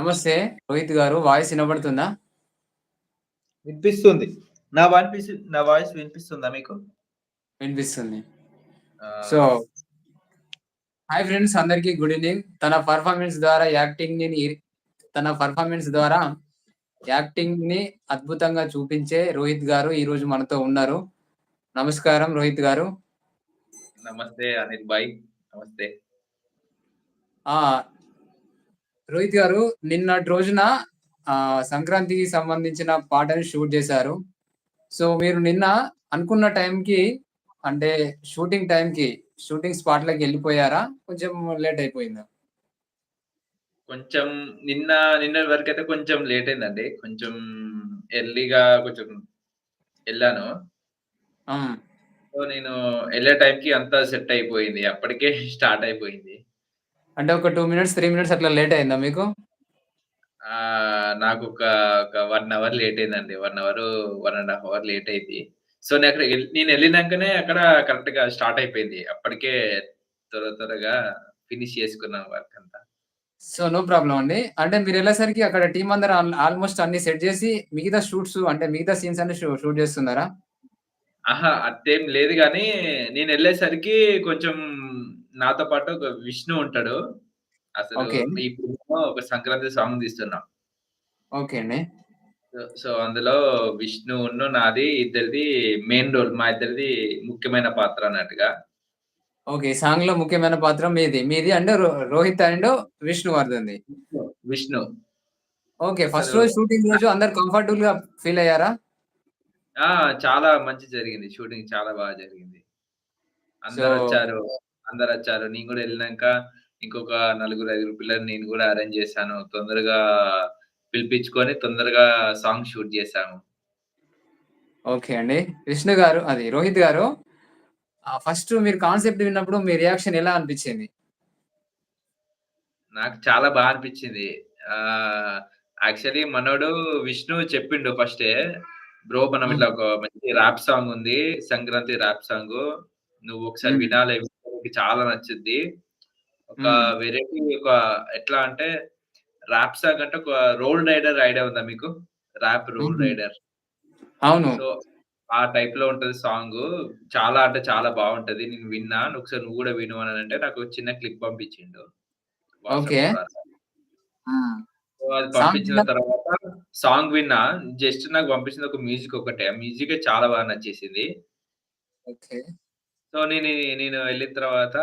నమస్తే రోహిత్ గారు. వాయిస్ ఇనబడుతుందా? వినిపిస్తుంది. నా వానిపిసి నా వాయిస్ వినిపిస్తుందా మీకు? వినిపిస్తుంది. సో హాయ్ ఫ్రెండ్స్ అందరికీ గుడ్ ఈవెనింగ్. తన పెర్ఫార్మన్స్ ద్వారా యాక్టింగ్‌ని తన పెర్ఫార్మన్స్ ద్వారా యాక్టింగ్‌ని అద్భుతంగా చూపించే రోహిత్ గారు ఈరోజు మనతో ఉన్నారు. నమస్కారం రోహిత్ గారు. నమస్తే అనిల్ భాయ్. నమస్తే. రోహిత్ గారు నిన్నటి రోజున సంక్రాంతికి సంబంధించిన పాటని షూట్ చేశారు. సో మీరు నిన్న అనుకున్న టైంకి అంటే షూటింగ్ టైంకి షూటింగ్ స్పాట్‌లోకి ఎళ్ళిపోయారా? కొంచెం లేట్ అయిపోయిందా? కొంచెం నిన్న నిన్నటి వరకైతే కొంచెం లేట్ అయిందండి. కొంచెం ఎర్లీగా కొంచెం ఎళ్ళాను. హ్మ్. సో నేను ఎళ్ళే టైంకి అంతా సెట్ అయిపోయింది. అప్పటికే స్టార్ట్ అయిపోయింది. అంటే ఒక 2 మినిట్స్, 3 మినిట్స్ అట్లా లేట్ అయిందా మీకు? ఆహ్, నాకొక ఒక 1 అవర్ లేట్ అయిందండి. 1 అవరు, 1 ½ అవర్ లేట్ అయింది. సో నేనక్కడ ఎల్ నేనెళ్ళినంకనే అక్కడ కరెక్ట్‌గా స్టార్ట్ అయిపోయింది. అప్పటికే త్వర త్వరగా ఫినిష్ చేసుకున్నాం వర్క్ అంతా. సో నో ప్రాబ్లమ్ అండి. అంటే మీరెళ్ళేసరికి అక్కడ టీమ్ అందరూ ఆల్ ఆల్‌మోస్ట్ అన్నీ సెట్ చేసి మిగతా షూట్స్ అంటే మిగతా సీన్స్ అన్ని షూ షూట్ చేస్తున్నారా? అహా! అట్టేం లేదు గానీ నేనెళ్ళేసరికి కొంచెం నాతో పాటు ఒక విష్ణు ఉంటాడు. అసలు ఓకే. ఇప్పుడేమో ఒక సంక్రాంతి సాంగ్ తీస్తున్నాం. ఓకే అండి. సో, సో అందులో విష్ణును నాది ఇద్దరిది మెయిన్ రోల్. మా ఇద్దరిది ముఖ్యమైన పాత్ర అన్నట్టుగా. ఓకే. సాంగ్‌లో ముఖ్యమైన పాత్ర మీది. మీది అండ్ రో రోహిత్ అండ్ విష్ణువర్ధన్‌ది. విష్ణు. విష్ణు. ఓకే. ఫస్ట్ అసలు రోజు షూటింగ్ రోజు అందరూ కంఫర్టబుల్‌గా ఫీల్ అయ్యారా? ఆ! చాలా మంచి జరిగింది. షూటింగ్ చాలా బాగా జరిగింది. సో అందరొచ్చారు. అందరొచ్చారు. నేను గూడా ఎళ్ళినంక ఇంకొక నలుగురు, ఐదుగురు పిల్లల్ని నేను గూడా అరేంజ్ చేశాను. తొందరగా పిలిపించుకొని తొందరగా సాంగ్ షూట్ చేశాము. ఓకే అండి. విష్ణు గారు అది రోహిత్ గారు ఫస్ట్ మీరు కాన్సెప్ట్ విన్నప్పుడు మీ రియాక్షన్ ఎలా అనిపిచ్చింది? నాకు చాలా బా అనిపిచ్చింది. ఆహ్, యాక్చువల్లీ మనోడు విష్ణు చెప్పిండు ఫస్టే. బ్రో మనం. ఇట్లా ఒక మంచి ర్యాప్ సాంగ్ ఉంది. Sankranti rap song. నువ్వు ఒకసారి. వినాలి. నీకు చాలా నచ్చుద్ది. ఒక. వెరైటీ ఒక ఎట్లా అంటే ర్యాప్ సాంగ్ అంటే ఒక రోల్ రైడర్ ఐడియా ఉందా మీకు? Rap roll. రైడర్. అవును. సో, ఆ టైప్‌లో ఉంటది సాంగు. చాలా అంటే చాలా బావుంటది. నేను విన్నా. ఒకసారి నువ్వు గూడా విను అనంటే నాకు చిన్న క్లిప్ పంపించిండు. ఓకే. అది పంపించిన తర్వాత సాంగ్ విన్నా. జస్ట్ నాకు పంపించింది ఒక మ్యూజిక్ ఒక్కటే. ఆ మ్యూజికే చాలా బాగా నచ్చేసింది. ఓకే. సో, నేను నేను ఎళ్ళిన తర్వాత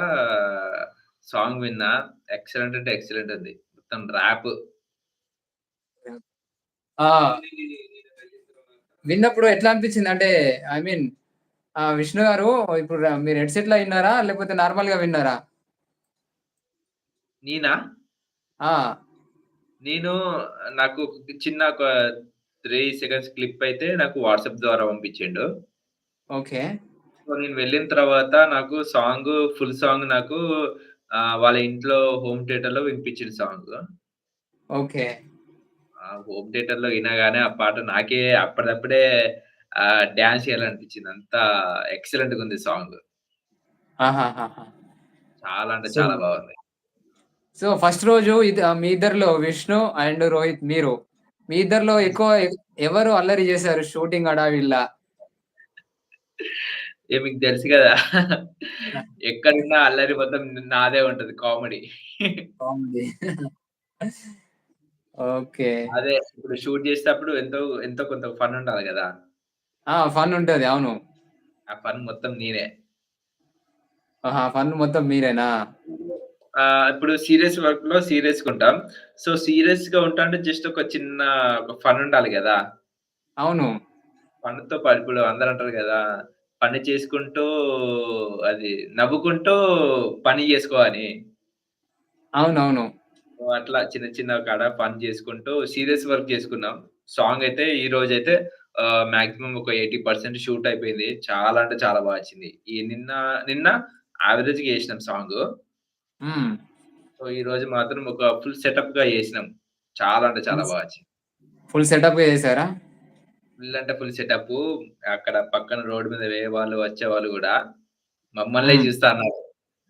సాంగ్ విన్నా. ఎక్సలెంట్ అంటే ఎక్సలెంట్ ఉంది. మొత్తం ర్యాప్. ఆ! విన్నప్పుడు ఎట్లా అనిపిచ్చింది? అంటే ఐ మీన్ ఆహ్, విష్ణు గారు ఇప్పుడు ర మీరు హెడ్‌సెట్‌లో ఇన్నారా? లేకపోతే నార్మల్‌గా విన్నారా? నేనా? ఆ! నేను నాకు చిన్న ఒక 3 సెకండ్స్ క్లిప్ అయితే నాకు వాట్సాప్ ద్వారా పంపించిండు. ఓకే. సో, నేను వెళ్ళిన తర్వాత నాకు సాంగు ఫుల్ సాంగ్ నాకు వాళ్ళ ఇంట్లో హోమ్ థియేటర్‌లో వినిపించిండు సాంగు. ఓకే. ఆ హోమ్ థియేటర్‌లో ఇనగానే ఆ పాట నాకే అప్పటిదప్పుడే ఆహ్, డాన్స్ చేయాలనిపించింది. అంత ఎక్సలెంట్‌గుంది సాంగ్. ఆహాహాహా! చాలా అంటే సో చాలా బాగుంది. సో ఫస్ట్ రోజు ఇది ఆహ్, మీ ఇద్దరిలో విష్ణు అండ్ రోహిత్ మీరు. మీ ఇద్దరిలో ఎక్కువ ఎ ఎవరు అల్లరి చేశారు షూటింగ్ హడావిడిలా? ఏ మీకు తెలుసు! ఆ! ఎక్కడున్నా అల్లరి మొత్తం నాదే ఉంటది కామెడీ. కామెడీ. ఓకే. అదే ఇప్పుడు షూట్ చేసేటప్పుడు ఎంతో ఎంతో కొంత ఫన్ ఉండాలి గదా! ఆ! ఫన్ ఉంటది. అవును. ఆ ఫన్ మొత్తం నేనే. ఆహా! ఫన్ మొత్తం మీరేనా? ఇప్పుడు సీరియస్ వర్క్‌లో సీరియస్‌గుంటాం. సో, సీరియస్‌గా ఉంటాంటే జస్ట్ ఒక చిన్న ఫన్ ఉండాలి గదా! అవును. ఫన్‌తో పాటు ఇప్పుడు అందరూ అంటారు గదా! పని చేసుకుంటూ అది నవ్వుకుంటూ పని అని. అవునవును. అట్లా చిన్న చిన్న కాడ ఫన్ జేసుకుంటూ సీరియస్ వర్క్ జేసుకున్నాం. సాంగ్ అయితే ఈరోజైతే ఆహ్, మాక్సిమం ఒక 80% షూట్ అయిపోయింది. చాలా అంటే చాలా బా వచ్చింది. ఈ నిన్న నిన్న యావరేజ్‌గా చేసినాం సాంగు. హ్మ్. సో, ఈరోజు మాత్రం ఒక ఫుల్ సెటప్‌గా చేసినాం. చాలా అంటే చాలా ఫుల్ బా వచ్చింది. ఫుల్ సెటప్‌గా చేసారా? ఫుల్ అంటే ఫుల్ సెటప్పు. అక్కడ పక్కన రోడ్ మీద వేరేవాళ్ళు వచ్చేవాళ్ళు గూడా మమ్మల్నే. చూస్తా అన్నారు.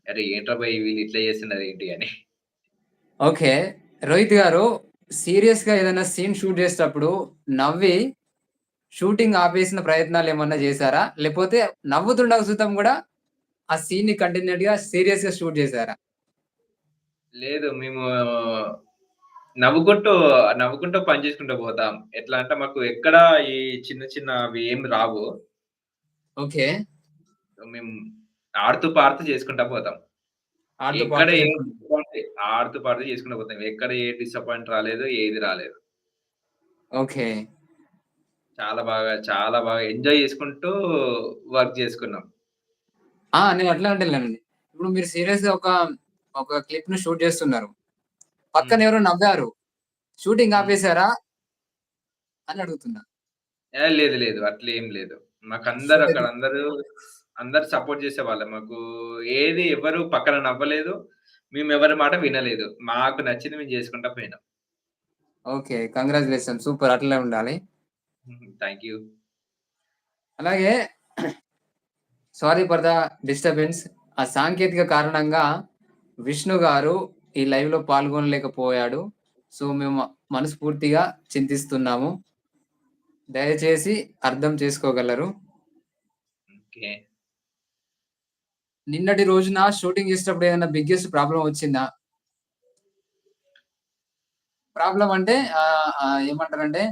అరే! ఏంట్రా బాయ్ వీళ్ళు ఇట్లా చేస్తున్నారేంటి అని. ఓకే. రోహిత్ గారు సీరియస్‌గా ఏదైనా సీన్ షూట్ చేసేటప్పుడు నవ్వి షూటింగ్ ఆపేసిన ప్రయత్నాలేమన్నా చేసారా? లేపోతే నవ్వుతుండగా సుతం గూడా ఆ సీన్‌ని కంటిన్యూ‌గా సీరియస్‌గా షూట్ చేసారా? లేదు. మేము నవ్వుకుంటూ, నవ్వుకుంటూ పని చేసుకుంటూ పోతాం. ఎట్లా అంటే మాకు ఎక్కడ ఈ చిన్న చిన్న అవి ఏమి రావు. ఓకే. మేము ఆడుతూ పాడుతూ చేసుకుంటా పోతాం. ఆడుతూ ఎక్కడ పాడుతూ ఏ చేసుకుంటూ ఆడుతూ పాడుతూ చేసుకుంటూ పోతాం. ఎక్కడ ఏ డిసప్పాయింట్ రాలేదు. ఏది రాలేదు. ఓకే. చాలా బాగా, చాలా బాగా ఎంజాయ్ చేసుకుంటూ వర్క్ చేసుకున్నాం. ఆ! నేను అట్లే అంటలేనండి. ఇప్పుడు మీరు సీరియస్‌గా ఒక, ఒక క్లిప్‌ని షూట్ చేస్తున్నారు. పక్కన. ఎవరో నవ్వారు. షూటింగ్ హ్మ్. ఆపేసారా? అని అడుగుతున్నా. ఏ లేదు లేదు. అట్లేం లేదు. మాకందరూ షూట్ అక్కడ అందరూ, అందరూ సపోర్ట్ చేసేవాళ్ళే. మాకు ఏది ఎవరు పక్కన నవ్వలేదు. మేము ఎవరి మాట వినలేదు. మాకు నచ్చింది మేము చేసుకుంటా పోయినాం. ఓకే. కంగ్రాచ్యులేషన్స్. సూపర్ అట్లనే ఉండాలి. Thank you. అలాగే సారీ ఫర్ ద డిస్టర్బెన్స్. ఆ సాంకేతిక కారణంగా విష్ణు గారు ఈ లైవ్‌లో పాల్గొనలేకపోయాడు. సో, మేము మనస్ఫూర్తిగా చింతిస్తున్నాము. దయచేసి అర్థం చేసుకోగలరు. నిన్నటి రోజున షూటింగ్ చేసేటప్పుడు ఏదైనా బిగ్గెస్ట్ ప్రాబ్లమ్ వచ్చిందా? ప్రాబ్లమ్ అంటే ఏమంటారంటే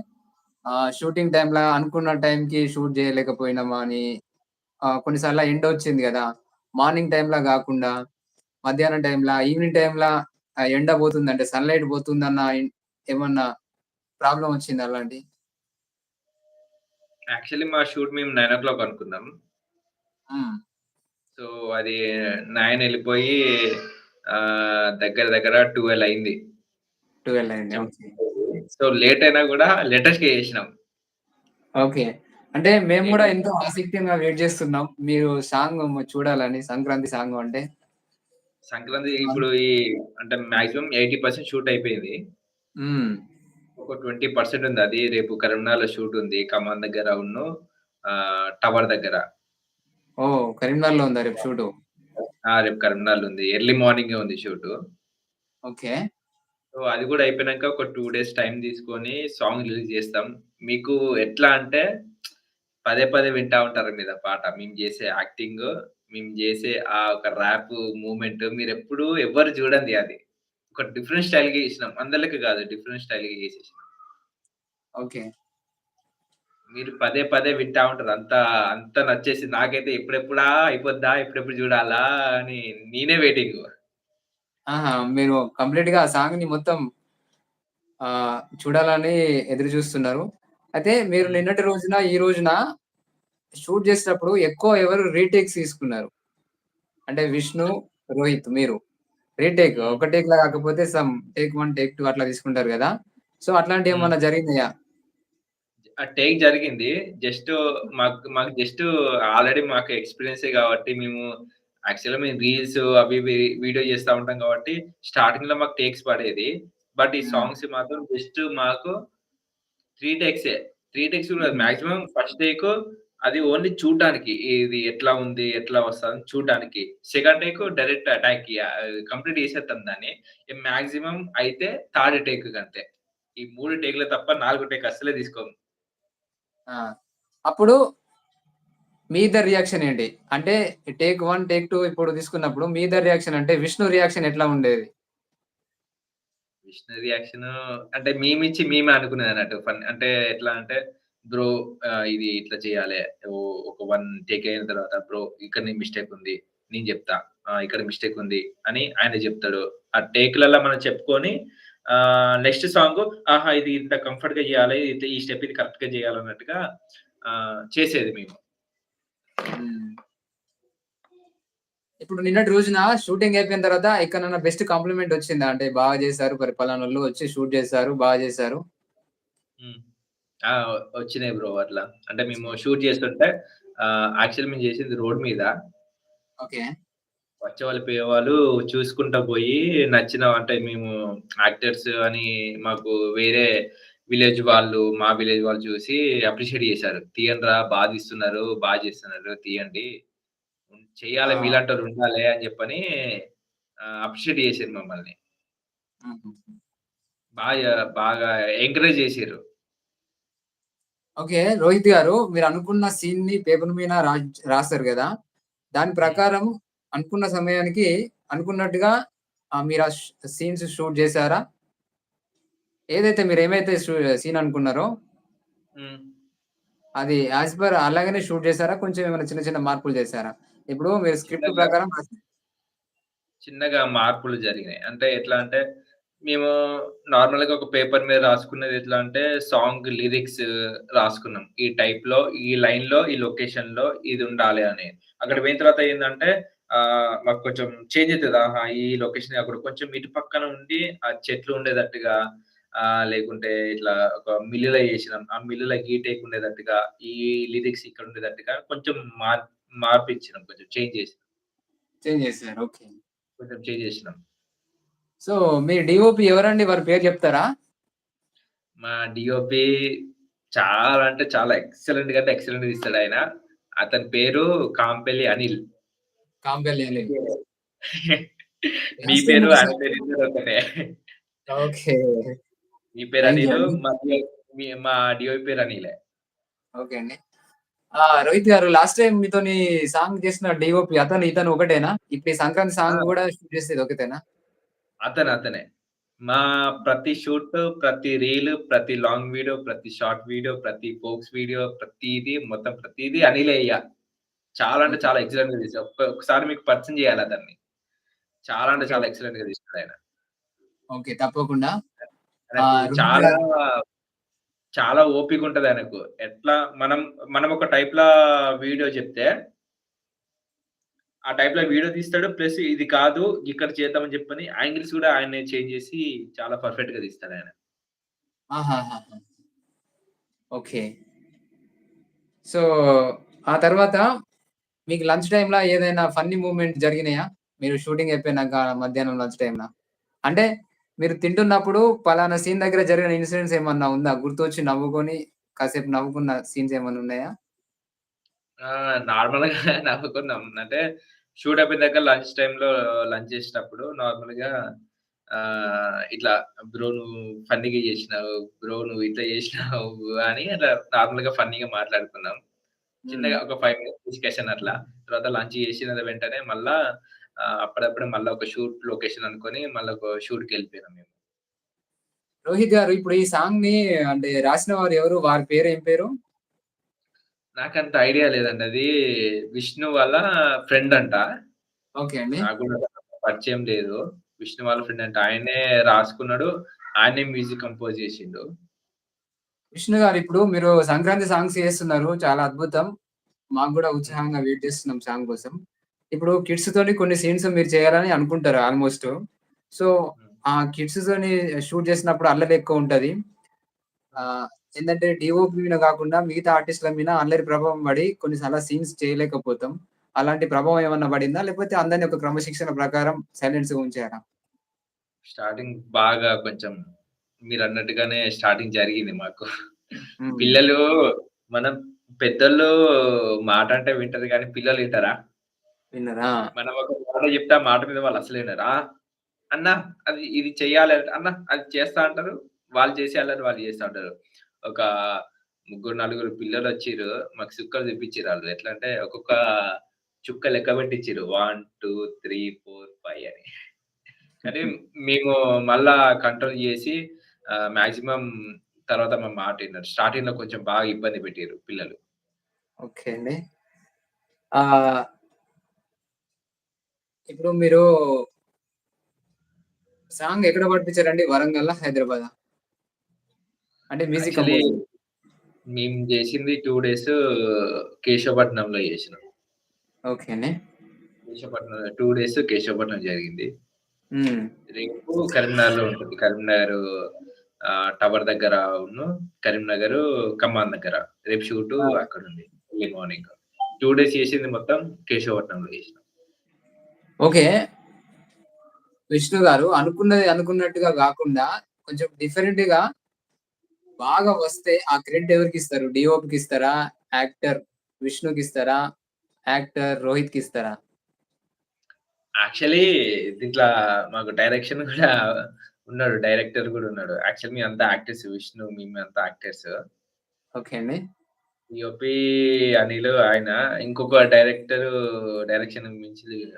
షూటింగ్ టైమ్‌ల అనుకున్న టైంకి షూట్ చేయలేకపోయినామా అని కొన్నిసార్లు ఎండ్ వచ్చింది గదా! మార్నింగ్ టైమ్‌ల గాకుండా మధ్యాహ్నం టైమ్‌ల, ఈవినింగ్ టైమ్‌ల ఆహ్, ఎండ పోతుందంటే సన్‌లైట్ పోతుందన్న ఏమన్నా ప్రాబ్లమ్ వచ్చిందా అలాంటి? యాక్చువల్లీ మా షూట్ మేము 9:00 అనుకున్నాం. హ్మ్. సో, అది 9 ఎళ్ళిపోయి ఆహ్, దగ్గర దగ్గర 12 అయింది. 12 అయింది. సో, లేట్ అయినా గూడా లేటెస్ట్‌గా చేసినాం. ఓకే. అంటే మేము లేటెస్ట్ ఎంతో ఆసక్తిగా వెయిట్ చేస్తున్నాం. మీరు సాంగ్ చూడాలని సంక్రాంతి సాంగ్ అంటే. సంక్రాంతి ఇప్పుడు ఈ అంటే మాక్సిమం 80% షూట్ అయిపోయింది. ఒక 20% ఉంది. అది రేపు కరీంనగర్‌లో షూట్ ఉంది. ఖమ్మం దగ్గర ఉన్ను టవర్ దగ్గర. ఓహ్! కరీంనగర్‌లో ఉందా రేపు షూటు? రేపు కరీంనగర్‌లో ఉంది. ఎర్లీ మార్నింగే ఉంది షూటు. ఓకే. సో, అది గూడా అయిపోయినంక ఒక 2 డేస్ టైమ్ తీసుకొని సాంగ్ రిలీజ్ చేస్తాం. మీకు ఎట్లా అంటే పదే పదే వింటా ఉంటారు మీద పాట. మేము చేసే యాక్టింగు, మేము చేసే ఆ ఒక ర్యాప్ మూవ్‌మెంట్ మీరెప్పుడు ఎవ్వరు చూడంది అది. ఒక డిఫరెంట్ స్టైల్‌గా చేసినాం. అందరి లెక్క కాదు. డిఫరెంట్ స్టైల్‌గా చేసేసినాం. ఓకే. మీరు పదే పదే వింటా ఉంటారు. అంత, అంత నచ్చేసింది. నాకైతే ఎప్పుడెప్పుడా అయిపోద్దా? ఎప్పుడెప్పుడు చూడాలా? అని నేనే వెయిటింగు. ఆహా! మీరు కంప్లీట్‌గా ఆ సాంగ్‌ని మొత్తం ఆహ్, చూడాలని ఎదురు చూస్తున్నారు. అయితే మీరు. నిన్నటి రోజున, ఈ రోజున షూట్ చేసేటప్పుడు ఎక్కువ ఎవరు రీటేక్స్ తీసుకున్నారు? అంటే విష్ణు, రోహిత్ మీరు. రీటేక్. ఒక టేక్‌లా కాకపోతే సమ్ టేక్ 1, టేక్ 2 అట్లా తీసుకుంటారు గదా! సో, హ్మ్. అట్లాంటియేమన్నా జరిగినాయా? ఆ టేక్ జరిగింది. జస్ట్ మాకు మాకు జస్ట్ ఆల్రెడీ మాకు ఎక్స్‌పీరియన్సే గాబట్టి మేము యాక్చువల్‌గా మేము రీల్స్ అవి వీడియో చేస్తా ఉంటాం గాబట్టి స్టార్టింగ్‌లో మాకు టేక్స్ పడేది. బట్ ఈ. సాంగ్స్ మాత్రం జస్ట్ మాకు 3 టేక్సే. 3 టేక్స్ కూడా కాదు. మాక్సిమం ఫస్ట్ టేకు అది ఓన్లీ చూడ్డానికి. ఇది ఎట్లా ఉంది? ఎట్లా వస్తదని చూడ్డానికి. సెకండ్ టేకు డైరెక్ట్ అటాక్‌కి ఆహ్, కంప్లీట్ చేసేత్తాం దాన్ని. మాక్సిమం అయితే థర్డ్ టేక్‌కంతే. ఈ 3 టేక్‌లు తప్ప నాలుగో టేక్ అస్సలే తీసుకోము. అప్పుడు మీ ఇద్దరి రియాక్షన్ ఏంటి? అంటే టేక్ 1, టేక్ 2 ఇప్పుడు తీసుకున్నప్పుడు మీ ఇద్దరి రియాక్షన్ అంటే విష్ణు రియాక్షన్ ఎట్లా ఉండేది? విష్ణు రియాక్షను అంటే మేమిచ్చి మేమే అనుకునేదన్నట్టు. ఫన్ అంటే ఎట్లా అంటే బ్రో ఇది ఇట్లా చేయాలె. ఒక 1 టేక్ అయిన తర్వాత బ్రో ఇక్కడ నీ మిస్టేక్ ఉంది. నేను జెప్తా. ఆ! ఇక్కడ మిస్టేక్ ఉంది అని ఆయన జెప్తాడు. ఆ టేక్‌లల్ల మనం చెప్పుకొని నెక్స్ట్ సాంగు ఆహా! ఇది ఇంత కంఫర్ట్‌గా జేయాలి. ఇది ఈ స్టెప్ ఇది కరెక్ట్‌గా జేయాలన్నట్టుగా ఆహ్, చేసేది మేము. ఇప్పుడు నిన్నటి రోజున షూటింగ్ అయిపోయిన తర్వాత ఎక్కడన్నా బెస్ట్ కాంప్లిమెంట్ వచ్చిందా? అంటే బాగా చేశారు. మరి పలానోళ్ళు వచ్చి షూట్ చేశారు. బాగా చేశారు. వచ్చినాయి బ్రో అట్లా. అంటే మేము. షూట్ చేస్తుంటే ఆహ్, యాక్చువల్లీ మేము చేసింది రోడ్ మీద. ఓకే. వచ్చేవాళ్ళు, పోయేవాళ్ళు చూసుకుంటా పోయి నచ్చిన అంటే మేము యాక్టర్స్ అని మాకు వేరే విలేజ్ వాళ్ళు, మా విలేజ్ వాళ్ళు చూసి అప్రిషియేట్ చేశారు. "తీయండ్రా బా తీస్తున్నారు, బా చేస్తున్నారు తీయండి. చెయ్యాలి ఆ! మీలాంటోళ్ళు ఉండాలే" అని చెప్పని అప్రిషియేట్ చేసిర్రు మమ్మల్ని. బాగా బాగా ఎంకరేజ్ చేసిర్రు. ఓకే. రోహిత్ గారు మీరు అనుకున్న సీన్‌ని పేపర్ మీద రాస్తారు గదా! దాని. ప్రకారం అనుకున్న సమయానికి అనుకున్నట్టుగా మీరు ఆ సీన్స్ షూట్ చేసారా? ఏదైతే మీరేమైతే షూ సీన్ అనుకున్నారో హ్మ్. అది యాస్ పర్ అలాగనే షూట్ చేసారా? కొంచెం ఏమైనా చిన్న చిన్న మార్పులు చేసారా? ఇప్పుడు మీరు స్క్రిప్ట్ ప్రకారం చిన్నగా మార్పులు జరిగినాయి. అంటే ఎట్లా అంటే, మేము నార్మల్‌గా ఒక పేపర్ మీద రాసుకున్నది ఎట్లా అంటే, సాంగ్ లిరిక్స్ రాసుకున్నాం. ఈ టైప్‌లో, ఈ లైన్‌లో, ఈ లొకేషన్‌లో ఇదుండాలి అని. అక్కడికి పోయిన తర్వాత ఆహ్, మాకు కొంచెం చేంజ్ అయితది. ఆహా! ఈ లొకేషన్ కాకుండా కొంచెం ఇటు పక్కన ఉండి, ఆ చెట్లు ఉండేటట్టుగా లేకుంటే ఇట్లా ఒక మిల్లులో చేసినాం. ఆ మిల్లులో టేక్ ఉండేటట్టుగా, ఈ లిరిక్స్ ఇక్కడ ఉండేటట్టుగా కొంచెం మార్ మార్పిచ్చినాం. కొంచెం చేంజ్ చేసినాం. చేంజ్ చేసారు. ఓకే. కొంచెం చేంజ్ చేసినాం. సో, మీ డీఓపీ ఎవరండి? వారి పేరు చెప్తారా? మా డీఓపీ చాలా అంటే చాలా ఎక్సలెంట్‌గా అంటే ఎక్సలెంట్‌గా తీస్తాడాయన. అతని పేరు కాంపెల్లి అనిల్. కాంబెల్లి అనిల్. మీ పేరు, ఆయన ఒకటే. ఓకే. మీ పేరు అనిలు. మా డీఓపీ పేరు అనిలే. ఓకే అండి. ఆ! రోహిత్ గారు లాస్ట్ టైమ్ మీతోని సాంగ్ చేసిన డీఓపీ అతను, ఇతను ఒకటేనా? ఇప్పుడు సంక్రాంతి సాంగ్! గూడా షూట్ చేసేది ఒకతేనా? అతను అతనే. మా ప్రతి షూట్, ప్రతి రీల్, ప్రతి లాంగ్ వీడియో, ప్రతి షార్ట్ వీడియో, ప్రతి ఫోక్స్ వీడియో ప్రతీది మొత్తం ప్రతీది అనిలే ఇగ. చాలా అంటే. చాలా ఎక్సలెంట్‌గా తీసాడు. ఒక్క ఒకసారి మీకు పరిచయం చేయాలి అతన్ని. చాలా అంటే. చాలా ఓకే. ఎక్సలెంట్‌గా తీస్తాడాయన. ఓకే. తప్పకుండా. చాలా, చాలా ఓపికుంటది ఆయనకు. ఎట్లా మనం మనం ఒక టైప్‌లా వీడియో చెప్తే ఆ టైప్‌లో వీడియో తీస్తాడు. ప్లస్ ఇది కాదు, ఇక్కడ చేద్దామని చెప్పని యాంగిల్స్ కూడా ఆయన చేంజ్ చేసి చాలా పర్ఫెక్ట్‌గా తీస్తాడు ఆయన ఓకే. సో, ఆ తర్వాత మీకు లంచ్ టైంలో ఏదైనా ఫన్నీ మూమెంట్ జరిగినాయా? మీరు షూటింగ్ అయిపోయినాక మధ్యాహ్నం లంచ్ టైంలో అంటే మీరు తింటున్నప్పుడు పలానా సీన్ దగ్గర జరిగిన ఇన్సిడెంట్స్ ఏమన్నా ఉందా? గుర్తొచ్చి నవ్వుకొని కాసేపు నవ్వుకున్న సీన్స్ ఏమన్నా ఉన్నాయా? ఆ! నార్మల్‌గా నవ్వుకున్నాం. అంటే షూట్ అయిపోయినాక లంచ్ టైమ్‌లో లంచ్ చేసేటప్పుడు నార్మల్‌గా ఆహ్, ఇట్లా బ్రో నువ్వు ఫన్నీగా చేసినావు. బ్రో నువ్వు ఇట్లా చేసినావు అని అట్లా నార్మల్‌గా ఫన్నీగా మాట్లాడుకున్నాం. హ్మ్. చిన్నగా ఒక 5 మినిట్స్ డిస్కషన్ అట్లా. తర్వాత లంచ్ చేసిన వెంటనే మళ్ళా ఆహ్, అప్పుడప్పుడే మళ్ళా ఒక షూట్ లొకేషన్ అనుకోని మళ్ళా ఒక షూట్‌కెళ్ళిపోయినాం మేము. రోహిత్ గారు ఇప్పుడు ఈ సాంగ్‌ని అంటే రాసిన వారు ఎవరు? వారి పేరు ఏం పేరు? నాకంత ఐడియా లేదండి. అది విష్ణు వాళ్ళ ఫ్రెండ్ అంట. ఓకే అండి. నాకు పరిచయం లేదు. విష్ణు వాళ్ళ ఫ్రెండ్ అంట. ఆయనే రాసుకున్నాడు. ఆయనే మ్యూజిక్ కంపోజ్ చేసిండు. విష్ణు గారు ఇప్పుడు మీరు సంక్రాంతి సాంగ్స్ చేస్తున్నారు. చాలా అద్భుతం. మాకు హ్మ్. ఉత్సాహంగా వెయిట్ చేస్తున్నాం సాంగ్ కోసం. ఇప్పుడు కిడ్స్‌తోని కొన్ని సీన్స్ మీరు చేయాలని అనుకుంటారు ఆల్‌మోస్ట్. సో. ఆ కిడ్స్‌తోని షూట్ చేసినప్పుడు అల్లరి ఎక్కువ ఉంటది. ఏందంటే డీఓపీ మీద కాకుండా మిగతా ఆర్టిస్ట్‌ల మీద అల్లరి ప్రభావం పడి కొన్ని చాలా సీన్స్ చేయలేకపోతాం. అలాంటి ప్రభావం ఏమన్నా పడిందా? లేకపోతే అందరిని ఒక క్రమశిక్షణ ప్రకారం సైలెన్స్‌గా ఉంచారా? స్టార్టింగ్ బాగా కొంచెం మీరన్నట్టుగానే స్టార్టింగ్ జరిగింది మాకు. హ్మ్. పిల్లలు మనం పెద్దోళ్ళు మాట అంటే వింటారు గానీ పిల్లలు వింటారా? విన్నరా? మనం ఒక మాట చెప్తే మాట మీద వాళ్ళు అస్సలు వినరు. అన్న అది ఇది చెయ్యాలి అన్న అది చేస్తా అంటారు. వాళ్ళు చేసే అల్లరి వాళ్ళు చేస్తా ఉంటారు. ఒక ముగ్గురు, నలుగురు పిల్లలు పిల్లలొచ్చిర్రు. మాకు చుక్కలు చూపించిర్రు వాళ్ళు ఎట్లా అంటే ఒక్కొక్క చుక్క లెక్క పెట్టించారు one two three four five అని. కానీ మేము మళ్ళా కంట్రోల్ చేసి మాక్సిమం తర్వాత మా మాట స్టార్టింగ్లో కొంచెం బాగా ఇబ్బంది పెట్టారు పిల్లలు. ఓకే అండి. ఇప్పుడు మీరు సాంగ్ ఎక్కడ పట్టించారండి వరంగల్లా? హైదరాబాద్ అంటే మ్యూజిక్ యాక్చువల్లీ. మేము చేసింది 2 డేస్ కేశవపట్నంలో చేసినాం. ఓకే అండి. కేశవపట్నం 2 డేస్ కేశవపట్నం జరిగింది. రేపు కరీంనగర్‌లో ఉంటుంది. కరీంనగర్ టవర్ దగ్గరను కరీంనగర్, ఖమ్మం దగ్గర. రేపు షూటు ఆ! అక్కడుంది. Early morning. 2 డేస్ చేసింది మొత్తం కేశవపట్నంలో చేసినాం. ఓకే. విష్ణు గారు అనుకున్నది అనుకున్నట్టుగా గాకుండా కొంచెం డిఫరెంట్‌గా బాగా వస్తే ఆ క్రెడిట్ ఎవరికిస్తారు? డీఓపీకిస్తారా? యాక్టర్ విష్ణుకిస్తారా? యాక్టర్ రోహిత్‌కిస్తారా? యాక్చువల్లీ దీంట్ల మాకు డైరెక్షన్ గూడా ఉన్నాడు. డైరెక్టర్ గూడా ఉన్నాడు. యాక్చువల్లీ మేమంతా యాక్టర్స్. విష్ణు, మేమంతా యాక్టర్స్. ఓకే అండి. డీఓపీ అనిల్ ఆయన. ఇంకొక డైరెక్టరు డైరెక్షన్ మించి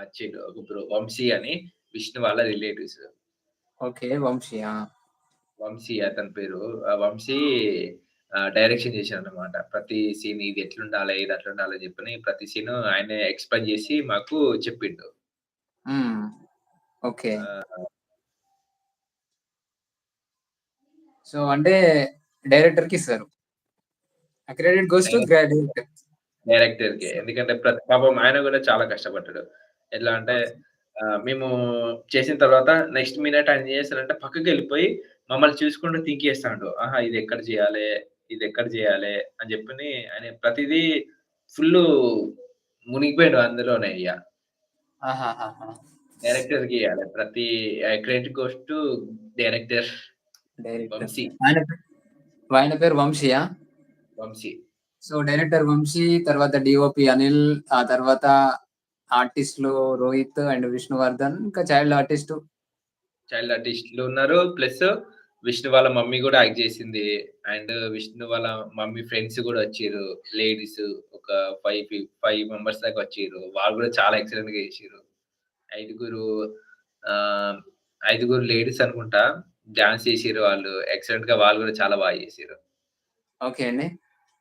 వచ్చిండు. ఒక బ్రో వంశీ అని విష్ణు వాళ్ళ రిలేటివ్స్. ఓకే. వంశీ. వంశీ అతని పేరు. వంశీ డైరెక్షన్ చేశాడన్నమాట. ప్రతి సీన్ ఇది ఎట్లుండాలి, ఇది అట్లుండాలి అని చెప్పని ప్రతి సీను ఆయనే ఎక్స్‌ప్లెయిన్ చేసి మాకు చెప్పిండు. ఓకే. సో, అంటే డైరెక్టర్‌కిస్తారు. ఆ క్రెడిట్ గోస్ టు గ్రా డైరెక్టర్. డైరెక్టర్‌కే. ఎందుకంటే ప్రతి పాపం ఆయన గూడా చాలా కష్టపడ్డాడు. ఎట్లా అంటే మేము చేసిన తర్వాత నెక్స్ట్ మినిట్ ఆయన ఏం చేస్తాడంటే పక్కకెళ్ళిపోయి మమ్మల్ని చూసుకుంటూ థింక్ చేస్తాండు. ఆహా! ఇది ఎక్కడ చేయాలే? ఇది ఎక్కడ చేయాలే? అని చెప్పని ఆయన ప్రతిదీ ఫుల్లు మునిగిపోయిండు అందులోనే ఇగ. ఆహాహాహా! డైరెక్టర్‌కి ఇయ్యాలి. ప్రతి credit goes to director director. Vamshi. ఆయన పేరు వంశీయా? వంశీ. సో, డైరెక్టర్ వంశీ, తర్వాత డీఓపీ అనిల్, ఆ తర్వాత ఆర్టిస్ట్‌లు రోహిత్ అండ్ విష్ణువర్ధన్, ఇంకా చైల్డ్ ఆర్టిస్టు చైల్డ్ ఆర్టిస్ట్‌లు ఉన్నారు. ప్లస్ విష్ణు వాళ్ళ మమ్మీ గూడా యాక్ట్ చేసింది. అండ్ విష్ణు వాళ్ళ మమ్మీ ఫ్రెండ్స్ గూడా వచ్చిర్రు. లేడీస్ ఒక 5 పి 5 మెంబర్స్ దాకా వచ్చిర్రు. వాళ్ళు గూడా చాలా ఎక్సలెంట్‌గా చేసిర్రు. ఐదుగురు ఆహ్, ఐదుగురు లేడీస్ అనుకుంటా. డాన్స్ చేసిర్రు వాళ్ళు. ఎక్సలెంట్‌గా వాళ్ళు గూడా చాలా బాగా చేసిర్రు. ఓకే అండి.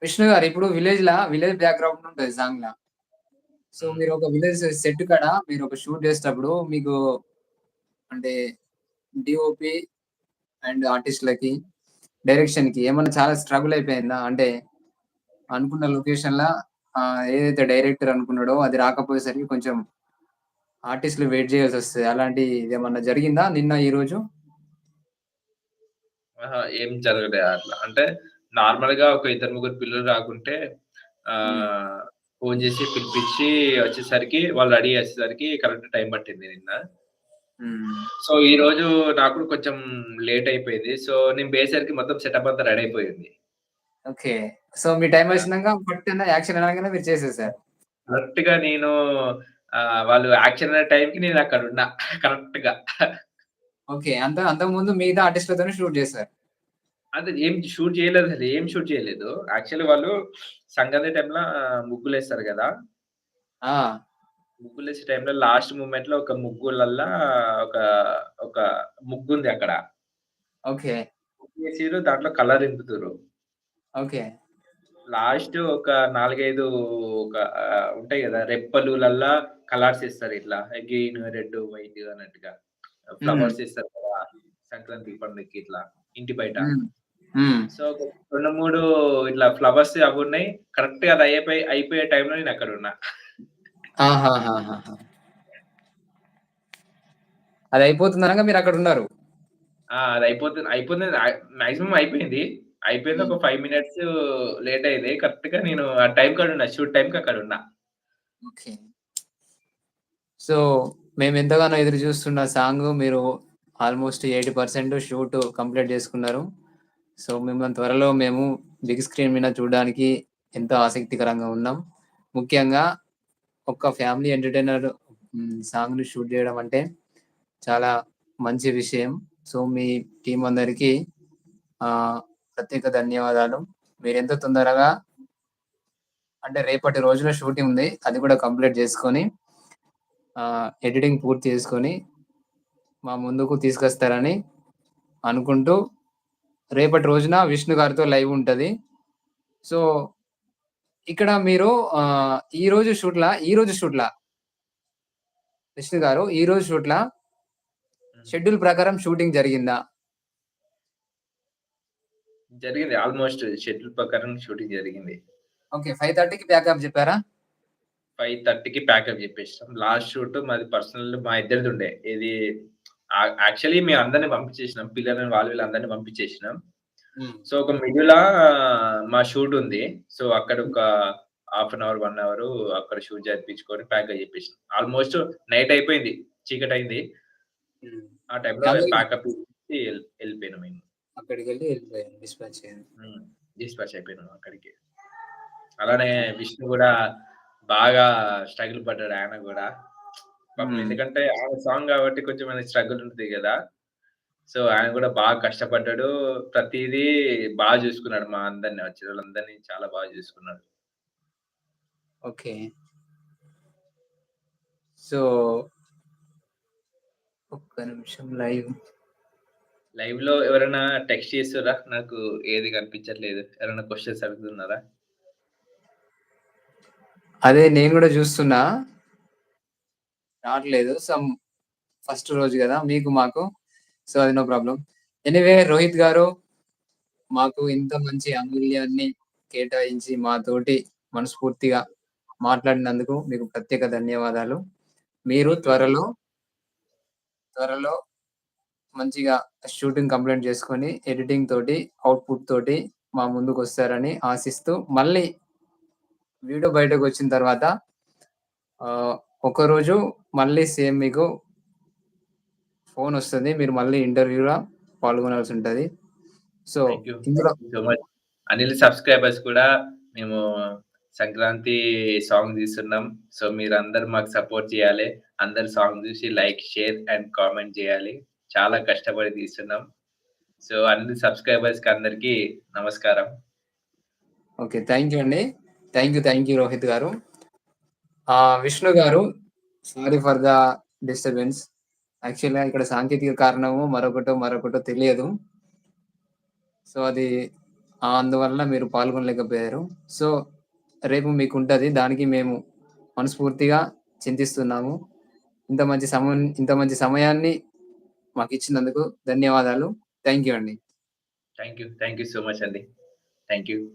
విష్ణు గారు ఇప్పుడు విలేజ్‌లా విలేజ్ బ్యాక్‌గ్రౌండ్ ఉంటది సాంగ్‌లా. సో, హ్మ్. మీరు ఒక విలేజ్ సెట్ కాడ మీరు ఒక షూట్ చేసేటప్పుడు మీకు అంటే డీఓపీ అండ్ ఆర్టిస్ట్‌లకి, డైరెక్షన్‌కి ఏమన్నా చాలా స్ట్రగుల్ అయిపోయిందా? అంటే అనుకున్న లొకేషన్‌లా ఆహ్, ఏదైతే డైరెక్టర్ అనుకున్నాడో అది రాకపోయేసరికి కొంచెం ఆర్టిస్ట్‌లు వెయిట్ చేయాల్సొస్తది. అలాంటిదేమన్నా జరిగిందా నిన్న, ఈరోజు? అహా! ఏం జరగలే అట్లా. అంటే నార్మల్‌గా ఒక ఇద్దరు, ముగ్గురు పిల్లలు రాకుంటే. ఆహ్, ఫోను చేసి పిలిపిచ్చి వచ్చేసరికి వాళ్ళు రెడీ అయ్యేసరికి కరెక్ట్ టైం పట్టింది నిన్న. సో, ఈరోజు నాకు కూడా కొంచెం లేట్ అయిపోయింది. సో, నేను పోయేసరికి మొత్తం సెటప్ అంతా రెడీ అయిపోయింది. ఓకే. సో, మీ ఆ! వచ్చినంక పట్టున యాక్షన్ అనంగానే మీరు చేసేసారు. కరెక్ట్‌గా నేను ఆహ్, వాళ్ళు యాక్షన్ అనే టైంకి నేను అక్కడున్నా కరెక్ట్‌గా. ఓకే. అంత అంతకుముందు మిగతా ఆర్టిస్ట్‌లతోనే షూట్ చేసారు. అది ఏం షూట్ చేయలేదసలు. ఏం షూట్ చేయలేదు. యాక్చువల్లీ వాళ్ళు సంక్రాంతి టైంలో ముగ్గులేస్తారు గదా! ఆ! ముగ్గులేసే టైంలో లాస్ట్ మూమెంట్‌లో ఒక ముగ్గులల్లా ఒక, ఒక ముగ్గుంది అక్కడ. ఓకే. ముగ్గేసిర్రు దాంట్లో కలర్ నింపుతుర్రు. ఓకే. లాస్ట్ ఒక 4, 5 ఒక ఉంటాయి గదా! రెప్పలులల్లా కలర్స్ ఏస్తారు ఇట్లా గ్రీన్, రెడ్, వైట్ అన్నట్టుగా. ఫ్లవర్స్ ఏస్తారు కదా! సంక్రాంతి పండగకి ఇట్లా ఇంటి బయట. సో, 2, 3 ఇట్లా ఫ్లవర్స్ అవున్నాయి. కరెక్ట్‌గా అది అయిపోయి అయిపోయే టైంలో నేనక్కడున్నా. ఆహాహాహాహా! అది అయిపోతుందనంగా మీరక్కడున్నారు. ఆ! అది అయిపోతుంది. అయిపోతుంది. ఆహ్, మాక్సిమం అయిపోయింది. అయిపోయింది హ్మ్. ఒక 5 మినిట్స్ లేట్ అయింది. కరెక్ట్‌గా నేను ఆ టైం కాడున్నా. షూట్ టైంకి అక్కడున్నా. ఓకే. సో, మేమెంతగానో ఎదురు చూస్తున్న సాంగు మీరు ఆల్‌మోస్ట్ 80% షూట్ కంప్లీట్ చేసుకున్నారు. సో, మిమ్మల్ని త్వరలో మేము బిగ్ స్క్రీన్ మీద చూడడానికి ఎంతో ఆసక్తికరంగా ఉన్నాం. ముఖ్యంగా ఒక ఫ్యామిలీ ఎంటర్‌టైనర్ సాంగ్‌ని షూట్ చేయడం అంటే చాలా మంచి విషయం. సో, మీ టీం అందరికి ప్రత్యేక ధన్యవాదాలు. మీరెంత తొందరగా అంటే రేపటి రోజున షూటింగ్ ఉంది. అది కూడా కంప్లీట్ చేసుకొని ఎడిటింగ్ పూర్తి చేసుకొని మా ముందుకు తీసుకొస్తారని అనుకుంటూ రేపటి రోజున విష్ణు గారితో లైవ్ ఉంటది. సో, ఇక్కడ మీరు ఆహ్, ఈరోజు షూట్‌లా ఈరోజు షూట్‌లా విష్ణు గారు ఈరోజు షూట్‌లా హ్మ్. షెడ్యూల్ ప్రకారం షూటింగ్ జరిగిందా? జరిగింది. ఆల్‌మోస్ట్ షెడ్యూల్ ప్రకారం షూటింగ్ జరిగింది. ఓకే. 5:30కి ప్యాకప్ చెప్పారా? 5:30కి ప్యాకప్ చెప్పేసాం. లాస్ట్ షూట్ మాది పర్సనల్ మా ఇద్దరిదుండే. ఇది ఆ యాక్చువల్లీ మేమందరిని పంపించేసినాం. పిల్లలని వాళ్ళు వీళ్ళందరిని పంపించేసినాం. సో, ఒక మిడిలా మా షూట్ ఉంది. సో, అక్కడ. ఒక హాఫ్ అన్ అవర్, 1 అవరు అక్కడ షూట్ జరిపించుకొని ప్యాకప్ చెప్పేసినాం. ఆల్‌మోస్ట్ నైట్ అయిపోయింది. చీకటయింది. హ్మ్. ఆ టైంలో ప్యాకప్ ఎళ్ళిపోయినాం మేము. అక్కడికెళ్ళి ఎళ్ళిపోయారు. డిస్పాచ్. డిస్పాచ్ అయిపోయినాం అక్కడికి. అలానే విష్ణు గూడా బాగా స్ట్రగుల్ పడ్డాడు ఆయన హ్మ్. ఎందుకంటే ఆయన సాంగ్ గాబట్టి కొంచెం స్ట్రగుల్ ఉంటది గదా! సో, ఆయన గూడా బాగా కష్టపడ్డాడు. ప్రతీదీ బాగా జూసుకున్నాడు మా అందరిని. వచ్చినోళ్ళందరిని చాలా బాగా జూసుకున్నాడు. ఓకే. సో ఒక్క నిమిషం లైవ్. లైవ్‌లో ఎవరైనా టెక్స్ట్ చేస్తుర్రా? నాకు ఏది కనిపించట్లేదు. ఎవరైనా క్వెషన్స్ అడుగుతున్నారా? అదే నేను గూడా జూస్తున్నా. రావట్లేదు. సమ్ ఫస్ట్ రోజు గదా! మీకు మాకు. సో, అది నో ప్రాబ్లమ్. ఎనీవే రోహిత్ గారు మాకు ఇంత మంచి అమూల్యాన్ని కేటాయించి మాతోటి మనస్ఫూర్తిగా మాట్లాడినందుకు మీకు ప్రత్యేక ధన్యవాదాలు. మీరు త్వరలో త్వరలో మంచిగా షూటింగ్ కంప్లీట్ చేసుకొని, ఎడిటింగ్ తోటి, అవుట్‌పుట్ తోటి మా ముందుకొస్తారని ఆశిస్తూ, మళ్ళీ వీడియో బయటకు వచ్చిన తర్వాత ఒకరోజు మళ్ళీ సేమ్ మీకు ఫోనొస్తది. మీరు మళ్ళీ ఇంటర్వ్యూ‌ల పాల్గొనాల్సుంటది. So, thank you. ఇందులో thank you so much. Anil subscribers కూడా మేము సంక్రాంతి సాంగ్ తీస్తున్నాం. సో, మీరందరూ మాకు సపోర్ట్ చేయాలి. అందరూ సాంగ్ చూసి లైక్, షేర్ అండ్ కామెంట్ చేయాలి. చాలా కష్టపడి తీస్తున్నాం. సో, అన్ని సబ్‌స్క్రైబర్స్‌కి అందరికీ నమస్కారం. ఓకే. థాంక్ యూ అండి. Thank you, thank you Rohit garu. Vishnu garu sorry for the disturbance. యాక్చువల్‌గా ఇక్కడ సాంకేతిక కారణము మరొకటో, మరొకటో తెలియదు. సో, అది అందువల్ల మీరు పాల్గొనలేకపోయారు. సో, రేపు మీకు ఉంటుంది దానికి మేము మనస్ఫూర్తిగా చింతిస్తున్నాము. ఇంత మంచి సమయం ఇంత మంచి సమయాన్ని మాకు ఇచ్చినందుకు ధన్యవాదాలు. థ్యాంక్ యూ అండి. Thank you. Thank you so much అండి. Thank you.